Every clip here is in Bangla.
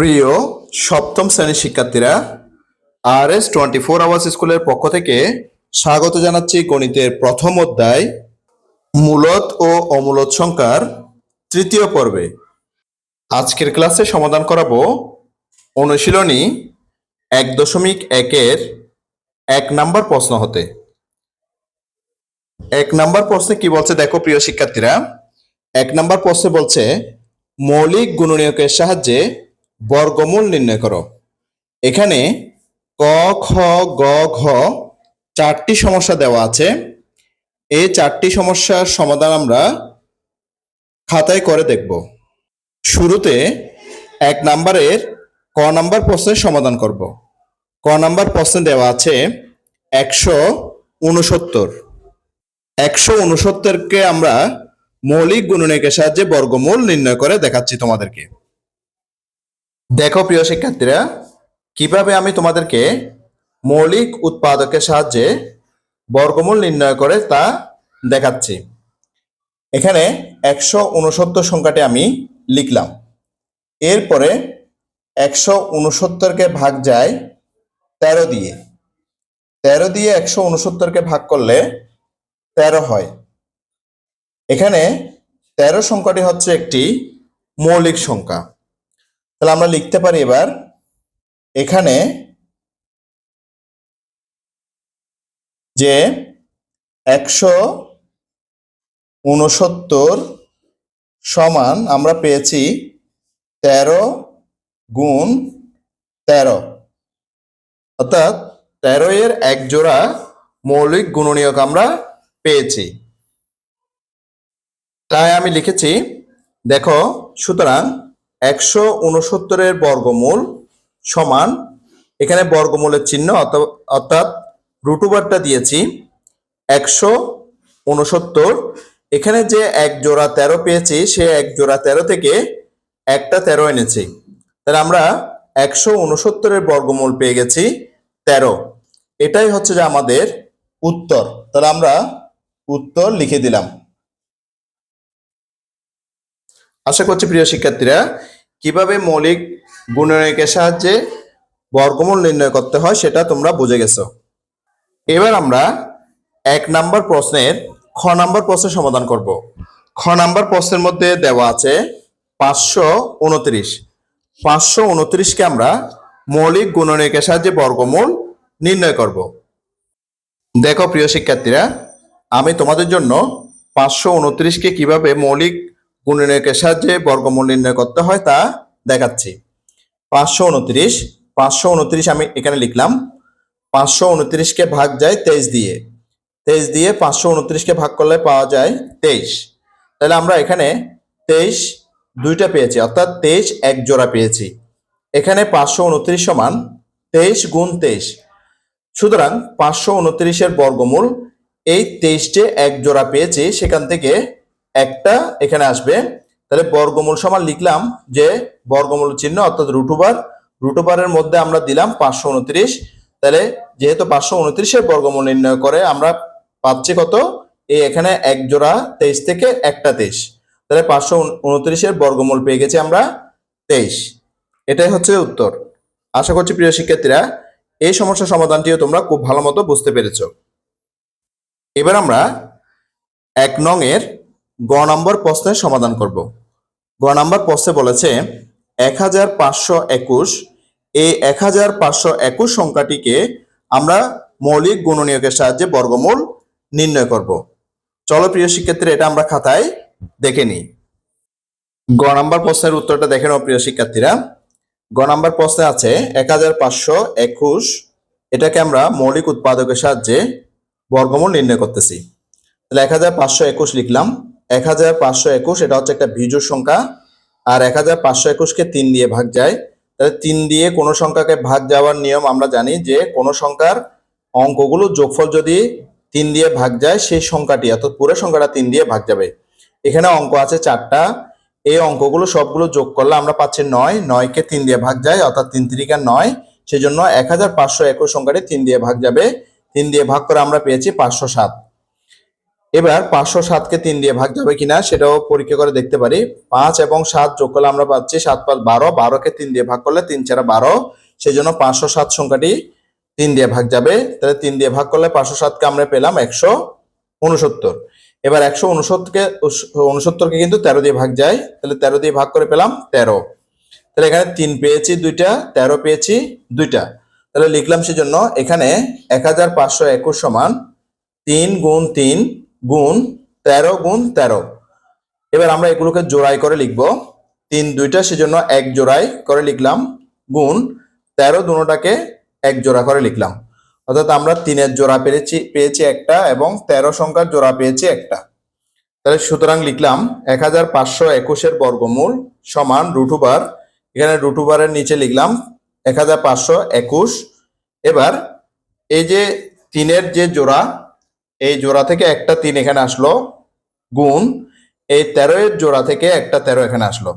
প্রিয় সপ্তম শ্রেণির শিক্ষার্থীরা R S twenty four hours স্কুলের পক্ষ থেকে স্বাগত জানাচ্ছি গণিতের প্রথম অধ্যায়, মূলত ও অমূলত সংখ্যার তৃতীয় পর্বে। আজকের ক্লাসে সমাধান করাবো অনুশীলনী এক দশমিক একের এক নাম্বার প্রশ্ন হতে। এক নাম্বার প্রশ্নে কি বলছে দেখো প্রিয় শিক্ষার্থীরা, এক নাম্বার প্রশ্নে বলছে মৌলিক গুণনীয়কের সাহায্যে বর্গমূল নির্ণয় করো। এখানে ক, খ, গ, ঘ চারটি সমস্যা দেওয়া আছে। এই চারটি সমস্যার সমাধান আমরা খাতায় করে দেখব। শুরুতে এক নাম্বারের ক নাম্বার প্রশ্নের সমাধান করব। ক নাম্বার প্রশ্নে দেওয়া আছে একশো উনসত্তর একশো উনসত্তরকে আমরা মৌলিক গুণনীয়কের সাহায্যে বর্গমূল নির্ণয় করে দেখাচ্ছি তোমাদেরকে। দেখো প্রিয় শিক্ষার্থীরা, কীভাবে আমি তোমাদেরকে মৌলিক উৎপাদকের সাহায্যে বর্গমূল নির্ণয় করে তা দেখাচ্ছি। এখানে একশো উনসত্তর সংখ্যাটি আমি লিখলাম। এরপরে একশো উনসত্তরকে ভাগ যায় তেরো দিয়ে। তেরো দিয়ে একশো উনসত্তরকে ভাগ করলে তেরো হয়। এখানে তেরো সংখ্যাটি হচ্ছে একটি মৌলিক সংখ্যা। তাহলে আমরা লিখতে পারি এবার এখানে যে একশো উনসত্তর সমান আমরা পেয়েছি তেরো গুণ তেরো। অর্থাৎ তেরো এর এক জোড়া মৌলিক গুণনীয়ক আমরা পেয়েছি। তাই আমি লিখেছি, দেখো, সুতরাং একশো উনসত্তরের বর্গমূল সমান, এখানে বর্গমূলের চিহ্ন অর্থাৎ রুটুবারটা দিয়েছি, একশো উনসত্তর এখানে যে এক জোড়া তেরো পেয়েছি, সে এক জোড়া তেরো থেকে একটা তেরো এনেছি। তাহলে আমরা একশো উনসত্তরের বর্গমূল পেয়ে গেছি তেরো। এটাই হচ্ছে যে আমাদের উত্তর। তাহলে আমরা উত্তর লিখে দিলাম। আশা করছি প্রিয় শিক্ষার্থীরা কীভাবে মৌলিক গুণনীয়কের সাহায্যে বর্গমূল নির্ণয় করতে হয় সেটা তোমরা বুঝে গেছো। এবার আমরা এক নাম্বার প্রশ্নের খ নাম্বার প্রশ্নের সমাধান করব। খ নাম্বার প্রশ্নের মধ্যে দেওয়া আছে পাঁচশো উনত্রিশ। পাঁচশো উনত্রিশকে আমরা মৌলিক গুণনীয়কের সাহায্যে বর্গমূল নির্ণয় করব। দেখো প্রিয় শিক্ষার্থীরা, আমি তোমাদের জন্য পাঁচশো উনত্রিশকে কীভাবে মৌলিক গুণনীয়কের সাহায্যে বর্গমূল নির্ণয় করতে হয় তা দেখাচ্ছি। পাঁচশো উনত্রিশ পাঁচশো উনত্রিশ আমি এখানে লিখলাম। পাঁচশো উনত্রিশকে ভাগ যায় তেইশ দিয়ে। তেইশ দিয়ে পাঁচশো উনত্রিশকে ভাগ করলে পাওয়া যায় তেইশ। তাহলে আমরা এখানে তেইশ দুইটা পেয়েছি, অর্থাৎ তেইশ এক জোড়া পেয়েছি। এখানে পাঁচশো উনত্রিশ সমান তেইশ গুণ তেইশ। সুতরাং পাঁচশো উনত্রিশের বর্গমূল এই তেইশটে এক জোড়া পেয়েছি, সেখান থেকে একটা এখানে আসবে। তাহলে বর্গমূল সমান লিখলাম যে বর্গমূল চিহ্ন অর্থাৎ রুটুবার রুটুবারের মধ্যে আমরা দিলাম পাঁচশো উনত্রিশ। তাহলে যেহেতু পাঁচশো উনত্রিশের বর্গমূল নির্ণয় করে, আমরা পাচ্ছি কত? এই এখানে এক জোড়া তেইশ থেকে একটা তেইশ। তাহলে পাঁচশো উনত্রিশের বর্গমূল পেয়ে গেছি আমরা তেইশ। এটাই হচ্ছে উত্তর। আশা করছি প্রিয় শিক্ষার্থীরা, এই সমস্যার সমাধানটিও তোমরা খুব ভালো মতো বুঝতে পেরেছ। এবার আমরা এক নং এর গ নম্বর প্রশ্নের সমাধান করব। গ নম্বর প্রশ্নে বলেছে এক হাজার পাঁচশো একুশ এই এক হাজার পাঁচশো একুশ সংখ্যাটিকে আমরা মৌলিক গুণনীয়কের সাহায্যে বর্গমূল নির্ণয় করব। চলো প্রিয় শিক্ষার্থীরা, এটা আমরা খাতায় দেখে নিই। গ নম্বর প্রশ্নের উত্তরটা দেখে নাও প্রিয় শিক্ষার্থীরা। গ নম্বর প্রশ্নে আছে এক হাজার পাঁচশো একুশ এটাকে আমরা মৌলিক উৎপাদকের সাহায্যে বর্গমূল নির্ণয় করতেছি। তাহলে এক হাজার পাঁচশো একুশ লিখলাম। এক হাজার পাঁচশো একুশ, এটা হচ্ছে একটা বিজোড় সংখ্যা, আর এক হাজার পাঁচশো একুশকে তিন দিয়ে ভাগ যায়। তাহলে তিন দিয়ে কোনো সংখ্যাকে ভাগ যাওয়ার নিয়ম আমরা জানি যে কোনো সংখ্যার অঙ্কগুলো যোগফল যদি তিন দিয়ে ভাগ যায়, সেই সংখ্যাটি, অর্থাৎ পুরো সংখ্যাটা তিন দিয়ে ভাগ যাবে। এখানে অঙ্ক আছে চারটা। এই অঙ্কগুলো সবগুলো যোগ করলে আমরা পাচ্ছি নয়। নয়কে তিন দিয়ে ভাগ যায়, অর্থাৎ তিন তিরিকা নয়। সেজন্য এক হাজার পাঁচশো একুশ সংখ্যাটি তিন দিয়ে ভাগ যাবে। তিন দিয়ে ভাগ করে আমরা পেয়েছি পাঁচশো সাত। এবার পাঁচশো সাতকে তিন দিয়ে ভাগ যাবে কিনা সেটাও পরীক্ষা করে দেখতে পারি। পাঁচ এবং সাত যোগ করলে আমরা পাচ্ছি সাত পাঁচ বারো। বারোকে তিন দিয়ে ভাগ করলে তিন চারা বারো। সেই জন্য পাঁচশো সাত সংখ্যাটি তিন দিয়ে ভাগ যাবে। তাহলে তিন দিয়ে ভাগ করলে পাঁচশো সাতকে আমরা পেলাম একশো উনসত্তর। এবার একশো উনসত্তরকে উনসত্তরকে কিন্তু তেরো দিয়ে ভাগ যায়। তাহলে তেরো দিয়ে ভাগ করে পেলাম তেরো। তাহলে এখানে তিন পেয়েছি দুইটা, তেরো পেয়েছি দুইটা। তাহলে লিখলাম সেজন্য এখানে এক হাজার পাঁচশো একুশ সমান তিন গুণ তিন গুণ তেরো গুণ তেরো। এবার আমরা এগুলোকে জোড়াই করে লিখব। তিন দুইটা, সেজন্য এক জোড়াই করে লিখলাম গুণ তেরো, দুটাকে এক জোড়া করে লিখলাম। অর্থাৎ আমরা তিনের জোড়া পেয়েছি পেয়েছি একটা এবং তেরো সংখ্যার জোড়া পেয়েছি একটা। তাহলে সুতরাং লিখলাম এক হাজার পাঁচশো একুশের বর্গমূল সমান রুটুবার এখানে রুটুবারের নিচে লিখলাম এক হাজার পাঁচশো একুশ। এবার এই যে তিনের যে জোড়া এই জোড়া থেকে একটা তিন এখানে আসলো গুণ, এই তেরো এর জোড়া থেকে একটা তেরো এখানে আসলো।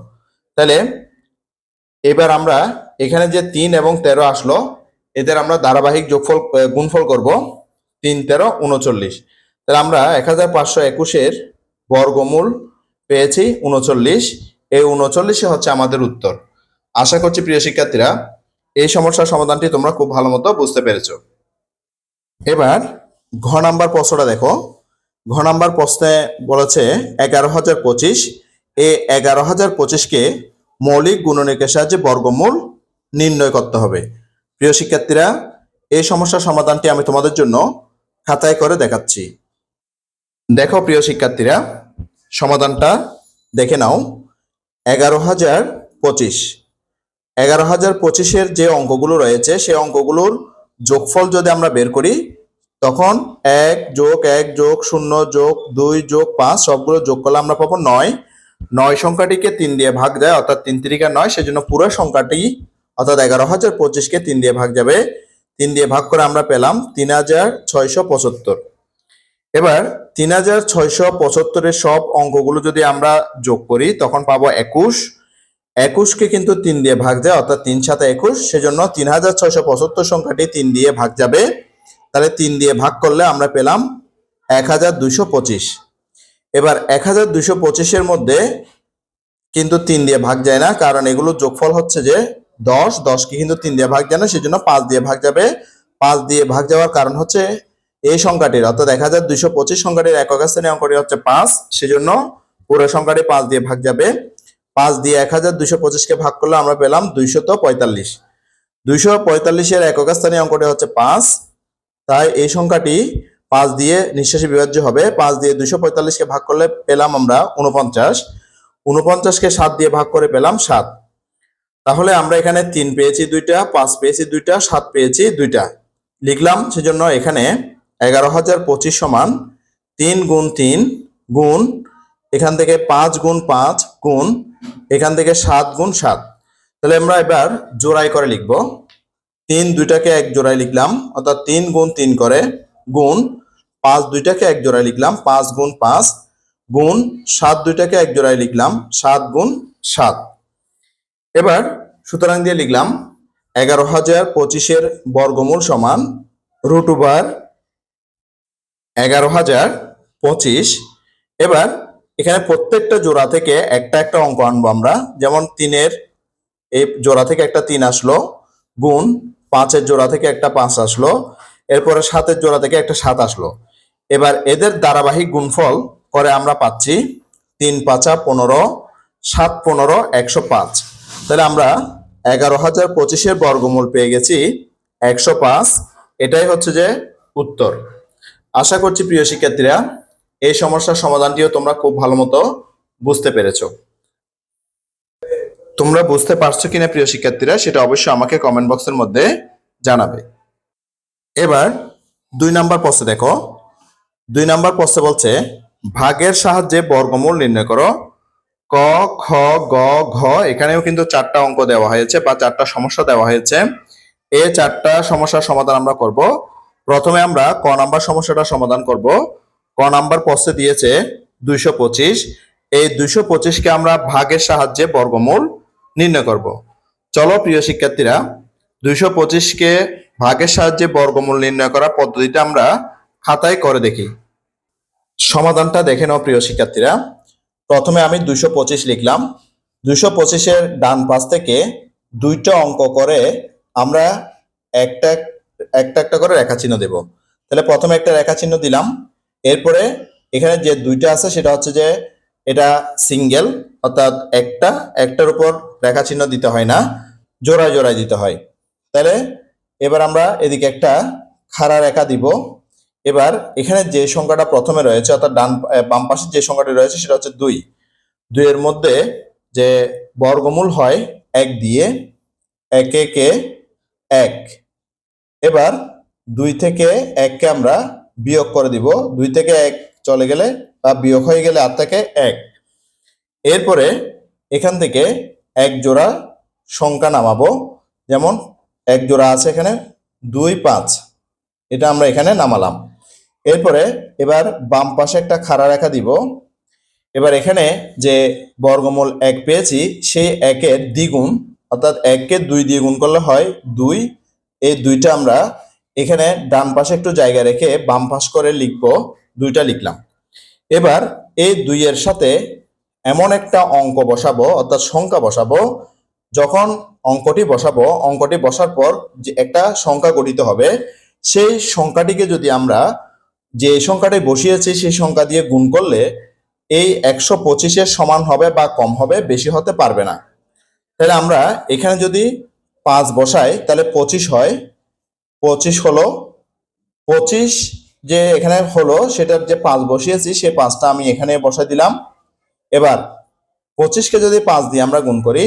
তাহলে এবার আমরা এখানে যে তিন এবং তেরো আসলো, এদের আমরা ধারাবাহিক যোগফল গুণফল করব তিন, তেরো, উনচল্লিশ। তাহলে আমরা এক হাজার পাঁচশো একুশের বর্গমূল পেয়েছি উনচল্লিশ। এই উনচল্লিশে হচ্ছে আমাদের উত্তর। আশা করছি প্রিয় শিক্ষার্থীরা, এই সমস্যার সমাধানটি তোমরা খুব ভালো মতো বুঝতে পেরেছ। এবার ঘ নাম্বার প্রশ্নটা দেখো। ঘ নাম্বার প্রশ্নে বলেছে, এগারো হাজার পঁচিশ। এ এগারো হাজার পঁচিশকে মৌলিক গুণনীকের সাহায্যে বর্গমূল নির্ণয় করতে হবে। প্রিয় শিক্ষার্থীরা এই সমস্যার সমাধানটি আমি তোমাদের জন্য খাতায় করে দেখাচ্ছি। দেখো প্রিয় শিক্ষার্থীরা, সমাধানটা দেখে নাও। এগারো হাজার পঁচিশ। এগারো হাজার পঁচিশের যে অঙ্কগুলো রয়েছে সেই অঙ্কগুলোর যোগফল যদি আমরা বের করি তখন এক যোগ এক যোগ শূন্য যোগ দুই যোগ পাঁচ, সবগুলো যোগ করলে আমরা পাবো নয়। নয় সংখ্যাটিকে তিন দিয়ে ভাগ যায় অর্থাৎ তিন তিরিকা নয়, সেজন্য পুরো সংখ্যাটি, অর্থাৎ এগারো হাজার পঁচিশকে তিন দিয়ে ভাগ যাবে। তিন দিয়ে ভাগ করে আমরা পেলাম তিন হাজার ছয়শো পঁচাত্তর। এবার তিন হাজার ছয়শো পঁচাত্তরের সব অঙ্কগুলো যদি আমরা যোগ করি, তখন পাবো একুশ। একুশকে কিন্তু তিন দিয়ে ভাগ যায় অর্থাৎ তিন সাথে একুশ, সেজন্য তিন হাজার ছয়শো পঁচাত্তর সংখ্যাটি তিন দিয়ে ভাগ যাবে। তাহলে তিন দিয়ে ভাগ করলে আমরা পেলাম এক হাজার দুইশো পঁচিশ। এবার এক হাজার দুইশো পঁচিশের মধ্যে কিন্তু তিন দিয়ে ভাগ যায় না, কারণ এগুলো যোগফল হচ্ছে যে দশ দশকে কিন্তু তিন দিয়ে ভাগ যায় না, সেজন্য পাঁচ দিয়ে ভাগ যাবে। পাঁচ দিয়ে ভাগ যাওয়ার কারণ হচ্ছে এই সংখ্যাটির, অর্থাৎ এক হাজার দুইশো পঁচিশ সংখ্যাটির একক স্থানীয় অঙ্কটি হচ্ছে পাঁচ, সেজন্য পুরো সংখ্যাটি পাঁচ দিয়ে ভাগ যাবে। পাঁচ দিয়ে এক হাজার দুইশো পঁচিশকে ভাগ করলে আমরা পেলাম দুইশত পঁয়তাল্লিশ। দুইশো পঁয়তাল্লিশের একক স্থানীয় অঙ্কটি হচ্ছে পাঁচ তাই এই সংখ্যাটি পাঁচ দিয়ে নিঃশ্বাসী বিভাজ্য হবে। পাঁচ দিয়ে দুইশো পঁয়তাল্লিশকে ভাগ করলে পেলাম আমরা উনপঞ্চাশ উনপঞ্চাশকে সাত দিয়ে ভাগ করে পেলাম সাত। তাহলে আমরা এখানে তিন পেয়েছি দুইটা, পাঁচ পেয়েছি দুইটা, সাত পেয়েছি দুইটা। লিখলাম সেজন্য এখানে এগারো হাজার পঁচিশ সমান তিন গুণ তিন গুণ এখান থেকে পাঁচ গুণ পাঁচ গুণ এখান থেকে সাত গুণ সাত। তাহলে আমরা এবার জোড়াই করে লিখব। তিন দুইটাকে এক জোড়ায় লিখলাম, অর্থাৎ তিন গুণ তিন করে গুণ পাঁচ দুইটাকে এক জোড়ায় লিখলাম, পাঁচ গুণ পাঁচ গুণ সাত দুইটাকে এক জোড়ায় লিখলাম, সাত গুণ সাত। এবার সুতরাং দিয়ে লিখলাম, এগারো হাজার পঁচিশের বর্গমূল সমান রুট ওভার এগারো হাজার পঁচিশ। এবার এখানে প্রত্যেকটা জোড়া থেকে একটা একটা অঙ্ক আনব আমরা, যেমন তিনের এই জোড়া থেকে একটা তিন আসলো, গুণ পাঁচের জোড়া থেকে একটা পাঁচ আসলো, এরপরে সাতের জোড়া থেকে একটা সাত আসলো। এবার এদের ধারাবাহিক গুণফল করে আমরা পাচ্ছি তিন পাঁচা পনেরো, সাত পনেরো, একশো পাঁচ। তাহলে আমরা এগারো হাজার পঁচিশের বর্গমূল পেয়ে গেছি একশো পাঁচ। এটাই হচ্ছে যে উত্তর। আশা করছি প্রিয় শিক্ষার্থীরা, এই সমস্যার সমাধানটিও তোমরা খুব ভালো মতো বুঝতে পেরেছ। তোমরা বুঝতে পারছ কিনা প্রিয় শিক্ষার্থীরা, সেটা অবশ্যই আমাকে কমেন্ট বক্সের মধ্যে জানাবে। এবার দুই নাম্বার প্রশ্নে দেখো। দুই নাম্বার প্রশ্নে বলছে, ভাগের সাহায্যে বর্গমূল নির্ণয় করো। ক, খ, গ, ঘ, এখানেও কিন্তু চারটা অঙ্ক দেওয়া হয়েছে বা চারটা সমস্যা দেওয়া হয়েছে। এই চারটা সমস্যার সমাধান আমরা করব। প্রথমে আমরা ক নাম্বার সমস্যাটা সমাধান করব। ক নাম্বার প্রশ্নে দিয়েছে দুইশো পঁচিশ। এই দুইশো পঁচিশকে আমরা ভাগের সাহায্যে বর্গমূল নির্ণয় করব। চলো, প্রিয় শিক্ষার্থীরা, দুইশো পঁচিশকে ভাগের সাহায্যে বর্গমূল নির্ণয় করার পদ্ধতিটা আমরা খাতায় করে দেখি। সমাধানটা দেখে নাও, প্রিয় শিক্ষার্থীরা। প্রথমে আমি দুইশো পঁচিশ লিখলাম। দুইশো পঁচিশের ডান পাশ থেকে দুইটা অঙ্ক করে আমরা একটা একটা একটা করে রেখা চিহ্ন দেব। তাহলে প্রথমে একটা রেখা চিহ্ন দিলাম। এরপরে এখানে যে দুইটা আছে, সেটা হচ্ছে যে এটা সিঙ্গেল অর্থাৎ একটা, একটার উপর রেখা চিহ্ন দিতে হয় না, জোড়ায় জোড়ায় দিতে হয়। তাহলে এবার আমরা এদিকে একটা খাড়া রেখা দিব। এবার এখানে যে সংখ্যাটা প্রথমে রয়েছে, অর্থাৎ ডান বাম পাশে যে সংখ্যাটি রয়েছে সেটা হচ্ছে দুই। দুইয়ের মধ্যে যে বর্গমূল হয় এক দিয়ে এক একে এক। এবার দুই থেকে এককে আমরা বিয়োগ করে দিব। দুই থেকে এক চলে গেলে বা বিয়োগ হয়ে গেলে আর থেকে এক। এরপরে এখান থেকে এক জোড়া সংখ্যা নামাবো। যেমন এক জোড়া আছে এখানে দুই পাঁচ। এটা আমরা এখানে নামালাম। এরপরে এবার বাম পাশে একটা খাড়া রেখা দিব। এবার এখানে যে বর্গমূল এক পেয়েছি, সেই একের দ্বিগুণ, অর্থাৎ এককে দুই দিয়ে গুণ করলে হয় দুই। এই দুইটা আমরা এখানে ডান পাশে একটু জায়গা রেখে বাম পাশ করে লিখব, দুইটা লিখলাম। এবার এই দুইয়ের সাথে এমন একটা অঙ্ক বসাবো, অর্থাৎ সংখ্যা বসাবো, যখন অঙ্কটি বসাবো, অঙ্কটি বসার পর যে একটা সংখ্যা গঠিত হবে, সেই সংখ্যাটিকে যদি আমরা যে সংখ্যাটি বসিয়েছি, সেই সংখ্যা দিয়ে গুণ করলে এই একশো পঁচিশের সমান হবে বা কম হবে, বেশি হতে পারবে না। তাহলে আমরা এখানে যদি পাঁচ বসাই, তাহলে পঁচিশ হয়। পঁচিশ হলো, পঁচিশ যে এখানে হলো, সেটার যে পাঁচ বসিয়েছি সেই পাঁচটা আমি এখানে বসাই দিলাম। এবার পঁচিশকে যদি পাঁচ দিয়ে আমরা গুণ করি,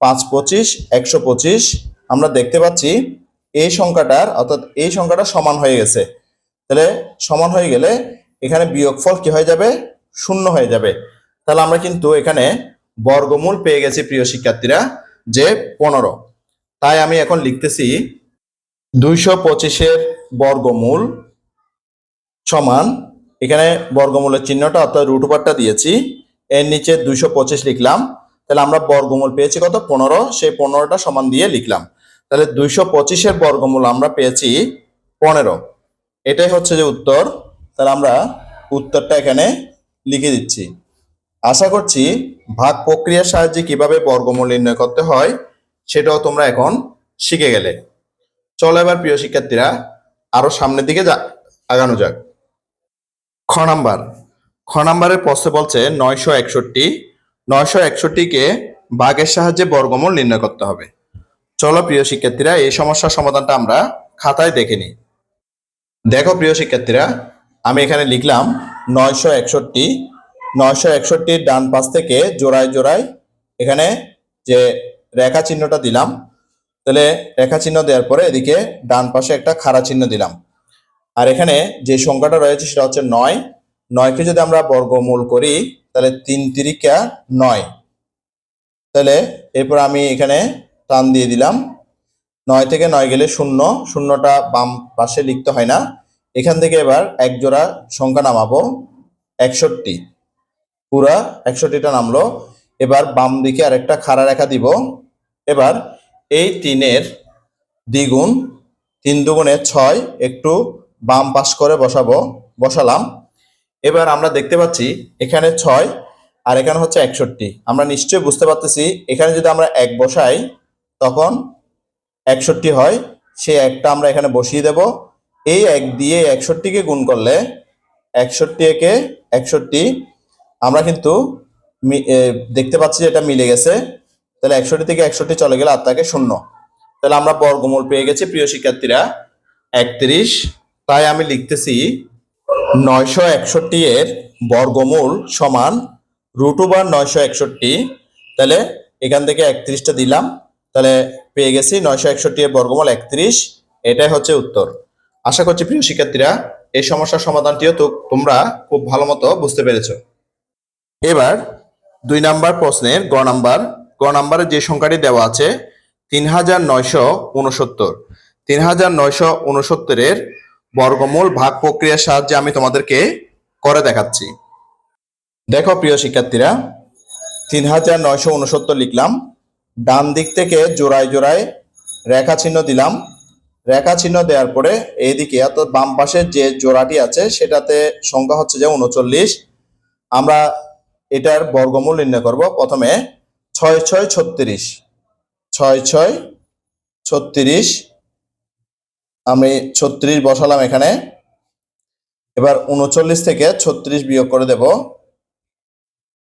পাঁচ পঁচিশ, একশো পঁচিশ, আমরা দেখতে পাচ্ছি এই সংখ্যাটার, অর্থাৎ এই সংখ্যাটা সমান হয়ে গেছে। তাহলে সমান হয়ে গেলে এখানে বিয়োগফল কি হয়ে যাবে? শূন্য হয়ে যাবে। তাহলে আমরা কিন্তু এখানে বর্গমূল পেয়ে গেছি প্রিয় শিক্ষার্থীরা, যে পনেরো। তাই আমি এখন লিখতেছি দুইশো পঁচিশের বর্গমূল সমান, এখানে বর্গমূলের চিহ্নটা অর্থাৎ রুট দিয়েছি এর নিচে দুইশো পঁচিশ লিখলাম। তাহলে আমরা বর্গমূল পেয়েছি কত? পনেরো। সেই পনেরোটা সমান দিয়ে লিখলাম। তাহলে দুইশো পঁচিশের বর্গমূল আমরা পেয়েছি পনেরো। এটাই হচ্ছে যে উত্তর। তাহলে আমরা উত্তরটা এখানে লিখে দিচ্ছি। আশা করছি ভাগ প্রক্রিয়ার সাহায্যে কীভাবে বর্গমূল নির্ণয় করতে হয় সেটাও তোমরা এখন শিখে গেলে। চলো এবার প্রিয় শিক্ষার্থীরা, আরও সামনের দিকে যা আগানো যাক। খ নাম্বার। খ নাম্বারের প্রশ্নে বলছে নয়শো একষট্টি, নয়শো একষট্টিকে ভাগের সাহায্যে বর্গমূল নির্ণয় করতে হবে। চলো প্রিয় শিক্ষার্থীরা, এই সমস্যার সমাধানটা আমরা খাতায় দেখে নিই। দেখো প্রিয় শিক্ষার্থীরা, আমি এখানে লিখলাম নয়শো একষট্টি, নয়শো একষট্টির ডান পাশ থেকে জোড়ায় জোড়ায় এখানে যে রেখা চিহ্নটা দিলাম, তাহলে রেখা চিহ্ন দেওয়ার পরে এদিকে ডান পাশে একটা খাড়া চিহ্ন দিলাম। আর এখানে যে সংখ্যাটা রয়েছে সেটা হচ্ছে নয় নয়কে যদি আমরা বর্গমূল করি, তাহলে তিন তিরিকা নয়। তাহলে এরপর আমি এখানে টান দিয়ে দিলাম। নয় থেকে নয় গেলে শূন্য, শূন্যটা বাম পাশে লিখতে হয় না। এখান থেকে এবার এক জোড়া সংখ্যা নামাবো, একষট্টি। পুরা একষট্টিটা নামলো। এবার বাম দিকে আরেকটা খাড়া রেখা দিব। এবার এই তিনের দ্বিগুণ, তিন দুগুণে ছয়, একটু বাম পাশ করে বসাবো, বসালাম। এবার আমরা দেখতে পাচ্ছি এখানে ছয় আর এখানে হচ্ছে একষট্টি। আমরা নিশ্চয়ই বুঝতে পারতেছি, এখানে যদি আমরা এক বসাই, তখন একষট্টি হয়। সেই একটা আমরা এখানে বসিয়ে দেব। এই এক দিয়ে একষট্টিকে গুণ করলে একষট্টি একে একষট্টি। আমরা কিন্তু দেখতে পাচ্ছি যে এটা মিলে গেছে। তাহলে একষট্টি থেকে একষট্টি চলে গেলে আর থাকে শূন্য। তাহলে আমরা বর্গমূল পেয়ে গেছি, প্রিয় শিক্ষার্থীরা। একত্রিশ। তাই আমি লিখতেছি নয়শো একষট্টি এর বর্গমূল সমান রুট ওভার নয়শো একষট্টি। তাহলে এখান থেকে একত্রিশটা দিলাম, তাহলে পেয়ে গেছি নয়শো একষট্টি এর বর্গমূল একত্রিশ। এটাই হচ্ছে উত্তর। আশা করছি প্রিয় শিক্ষার্থীরা, এই সমস্যার সমাধানটিও তো তোমরা খুব ভালো মতো বুঝতে পেরেছ। এবার দুই নাম্বার প্রশ্নের গ নাম্বার। গ নাম্বারে যে সংখ্যাটি দেওয়া আছে, তিন হাজার নয়শো উনসত্তর। তিন হাজার নয়শো উনসত্তরের বর্গমূল ভাগ প্রক্রিয়ার সাহায্যে আমি তোমাদেরকে করে দেখাচ্ছি। দেখো প্রিয় শিক্ষার্থীরা, তিন হাজার নয়শো উনসত্তর লিখলাম, ডান দিক থেকে জোড়ায় জোড়ায় রেখা চিহ্ন দিলাম। রেখা চিহ্ন দেওয়ার পরে এইদিকে অর্থাৎ বাম পাশের যে জোড়াটি আছে, সেটাতে সংখ্যা হচ্ছে যে উনচল্লিশ। আমরা এটার বর্গমূল নির্ণয় করব। প্রথমে ছয় ছয় ছত্রিশ, ছয় ছয় ছত্রিশ আমি ছত্রিশ বসালাম এখানে। এবার উনচল্লিশ থেকে ছত্রিশ বিয়োগ করে দেব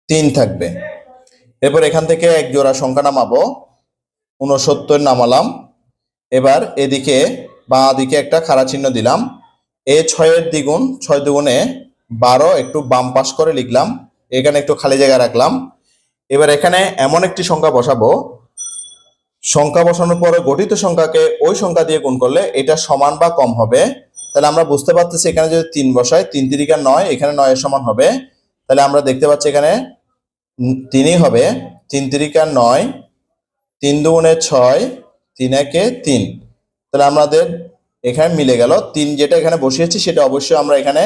তিন থাকবে। এরপর এখান থেকে এক জোড়া সংখ্যা নামাবো। উনসত্তর নামালাম। এবার এদিকে বাঁ দিকে একটা খাড়া চিহ্ন দিলাম। এ ছয়ের দ্বিগুণ, ছয় দুগুণে বারো, একটু বাম পাশ করে লিখলাম। এখানে একটু খালি জায়গা রাখলাম। এবার এখানে এমন একটি সংখ্যা বসাবো সংখ্যা বসানোর পরে গঠিত সংখ্যাকে ওই সংখ্যা দিয়ে গুণ করলে এটা সমান বা কম হবে। তাহলে আমরা বুঝতে পারতেছি এখানে যদি তিন বসাই, তিন তিরিকা নয়, এখানে নয়ের সমান হবে। তাহলে আমরা দেখতে পাচ্ছি এখানে তিনই হবে। তিন তিরিকা নয়, তিন দুগুণে ছয়, তিন একে তিন। তাহলে আমাদের এখানে মিলে গেল তিন যেটা এখানে বসিয়েছি, সেটা অবশ্যই আমরা এখানে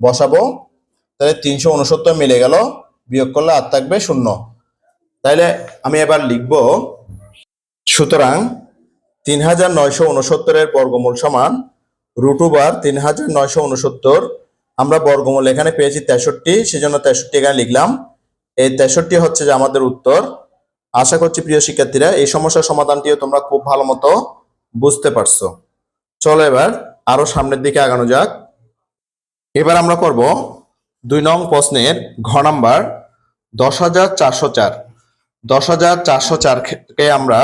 বসাবো। তাহলে তিনশো উনসত্তর মিলে গেল, বিয়োগ করলে আর থাকবে শূন্য। তাইলে আমি এবার লিখব সুতরাং তিন হাজার নয়শো উনসত্তরের বর্গমূল সমান রুটুবার তিন হাজার নয়শো উনসত্তর। আমরা বর্গমূল এখানে পেয়েছি তেষট্টি, সেজন্য তেষট্টি এখানে লিখলাম। এই তেষট্টি হচ্ছে যে আমাদের উত্তর। আশা করছি প্রিয় শিক্ষার্থীরা, এই সমস্যার সমাধানটিও তোমরা খুব ভালো মতো বুঝতে পারছ। চলো এবার আরও সামনের দিকে আগানো যাক। এবার আমরা করব দুই নং প্রশ্নের ঘ নাম্বার দশ হাজার চারশো চার। দশ হাজার চারশো চারকে আমরা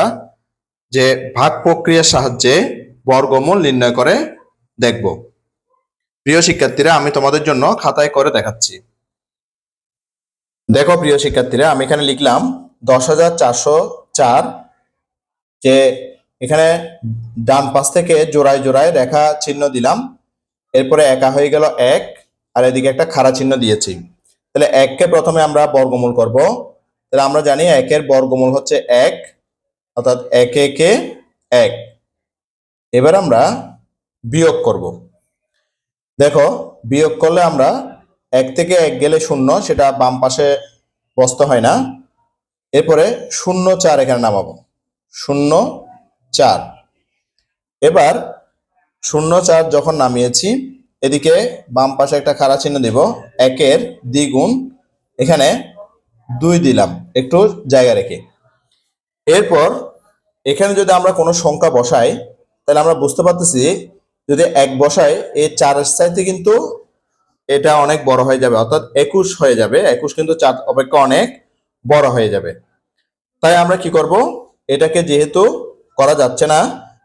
যে ভাগ প্রক্রিয়ার সাহায্যে বর্গমূল নির্ণয় করে দেখব। প্রিয় শিক্ষার্থীরা, আমি তোমাদের জন্য খাতায় করে দেখাচ্ছি। দেখো প্রিয় শিক্ষার্থীরা, আমি এখানে লিখলাম দশ হাজার চারশো চার, যে এখানে ডান পাশ থেকে জোড়ায় জোড়ায় রেখা চিহ্ন দিলাম। এরপরে একা হয়ে গেল এক, আর এদিকে একটা খাড়া চিহ্ন দিয়েছি। তাহলে এককে প্রথমে আমরা বর্গমূল করব। তাহলে আমরা জানি একের বর্গমূল হচ্ছে এক অর্থাৎ এক, একে এক। এবার আমরা বিয়োগ করব। দেখো, বিয়োগ করলে আমরা এক থেকে এক গেলে শূন্য, সেটা বাম পাশে বসতে হয় না। এরপরে শূন্য চার এখানে নামাবো। শূন্য চার। এবার শূন্য চার যখন নামিয়েছি, এদিকে বাম পাশে একটা খাড়া চিহ্ন দেব। একের দ্বিগুণ, এখানে দুই দিলাম। একটু জায়গা রেখে। এরপর এখানে যদি আমরা কোনো সংখ্যা বসাই, তাহলে আমরা বুঝতে পারতেছি যদি এক বসাই, এই চারের চাইতে কিন্তু এটা অনেক বড় হয়ে যাবে, অর্থাৎ একুশ হয়ে যাবে। একুশ কিন্তু চার অপেক্ষা অনেক বড় হয়ে যাবে। তাই আমরা কি করব? এটাকে যেহেতু করা যাচ্ছে না,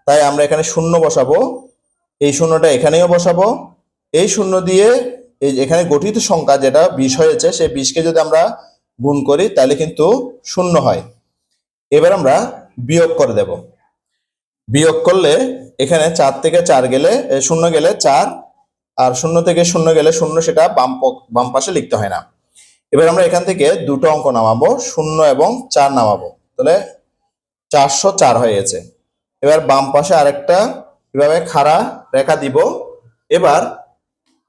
তাই আমরা এখানে শূন্য বসাবো। এই শূন্যটা এখানেও বসাবো। এই শূন্য দিয়ে এই এখানে গঠিত সংখ্যা যেটা বিশ হয়েছে, সেই বিশকে যদি আমরা গুণ করি, তাহলে কিন্তু শূন্য হয়। এবার আমরা বিয়োগ করে দেব। বিয়োগ করলে এখানে চার থেকে চার গেলে শূন্য গেলে চার, আর শূন্য থেকে শূন্য গেলে শূন্য সেটা বাম বাম পাশে লিখতে হয় না। এবার আমরা এখান থেকে দুটো অঙ্ক নামাবো, শূন্য এবং চার নামাবো। তাহলে চারশো চার হয়ে গেছে। এবার বাম পাশে আরেকটা, এভাবে খাড়া রেখা দিব। এবার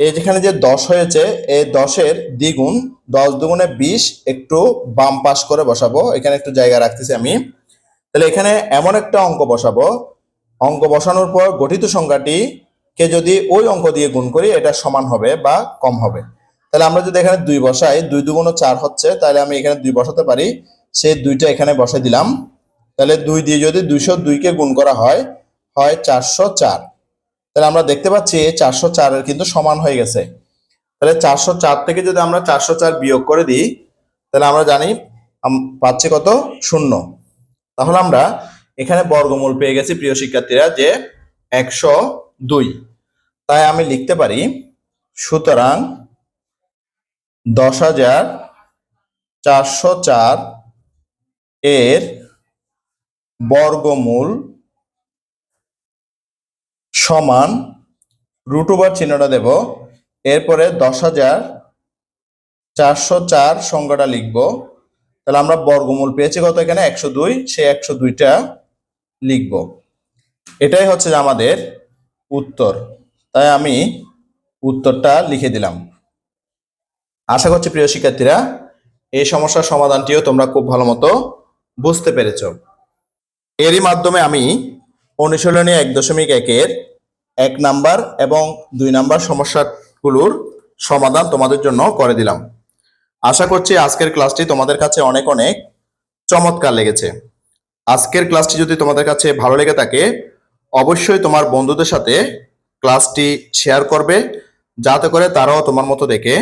এই যেখানে যে দশ হয়েছে, এই দশের দ্বিগুণ, দশ দুগুণে বিশ, একটু বাম পাশ করে বসাবো। এখানে একটু জায়গা রাখতেছি আমি। তাহলে এখানে এমন একটা অঙ্ক বসাবো। অঙ্ক বসানোর পর গঠিত সংখ্যাটি কে যদি ওই অঙ্ক দিয়ে গুণ করি, এটা সমান হবে বা কম হবে। তাহলে আমরা যদি এখানে দুই বসাই, দুই দুগুণ চার হচ্ছে, তাহলে আমি এখানে দুই বসাতে পারি। সেই দুইটা এখানে বসে দিলাম। তাহলে দুই দিয়ে যদি দুইশো দুইকে গুণ করা হয় হয় চারশো চার। তাহলে আমরা দেখতে পাচ্ছি চারশো চারের কিন্তু সমান হয়ে গেছে। তাহলে চারশো চার থেকে যদি আমরা চারশো চার বিয়োগ করে দিই, তাহলে আমরা জানি পাচ্ছি কত? শূন্য। তাহলে আমরা এখানে বর্গমূল পেয়ে গেছি প্রিয় শিক্ষার্থীরা যে একশো দুই। তাই আমি লিখতে পারি, সুতরাং দশ হাজার চারশো চার এর বর্গমূল সমান রুট ওভার চিহ্নটা দেব। এরপরে দশ হাজার চারশো চার সংখ্যাটা লিখব। তাহলে আমরা বর্গমূল পেয়েছি কত এখানে? একশো দুই। সেই একশো দুইটা লিখব। এটাই হচ্ছে আমাদের উত্তর। তাই আমি উত্তরটা লিখে দিলাম। আশা করছি প্রিয় শিক্ষার্থীরা, এই সমস্যার সমাধানটিও তোমরা খুব ভালো মতো বুঝতে পেরেছ। এরই মাধ্যমে আমি অনুশীলনী এক দশমিক একের এক নাম্বার এবং দুই নাম্বার সমস্যাগুলোর সমাধান তোমাদের জন্য করে দিলাম। আশা করছি আজকের ক্লাসটি তোমাদের কাছে অনেক অনেক চমৎকার লেগেছে। আজকের ক্লাসটি যদি তোমাদের কাছে ভালো লেগে থাকে, অবশ্যই তোমার বন্ধুদের সাথে ক্লাসটি শেয়ার করবে, যাতে করে তারাও তোমার মতো দেখে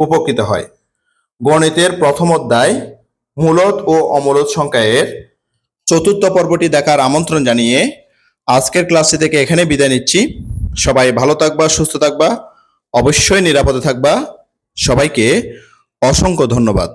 উপকৃত হয়। গণিতের প্রথম অধ্যায় মূলত ও অমূলত সংখ্যা এর চতুর্থ পর্বটি দেখার আমন্ত্রণ জানিয়ে আজকের ক্লাসটি থেকে এখানে বিদায় নিচ্ছি। সবাই ভালো থাকবা, সুস্থ থাকবা, অবশ্যই নিরাপদে থাকবা। সবাইকে অসংখ্য ধন্যবাদ।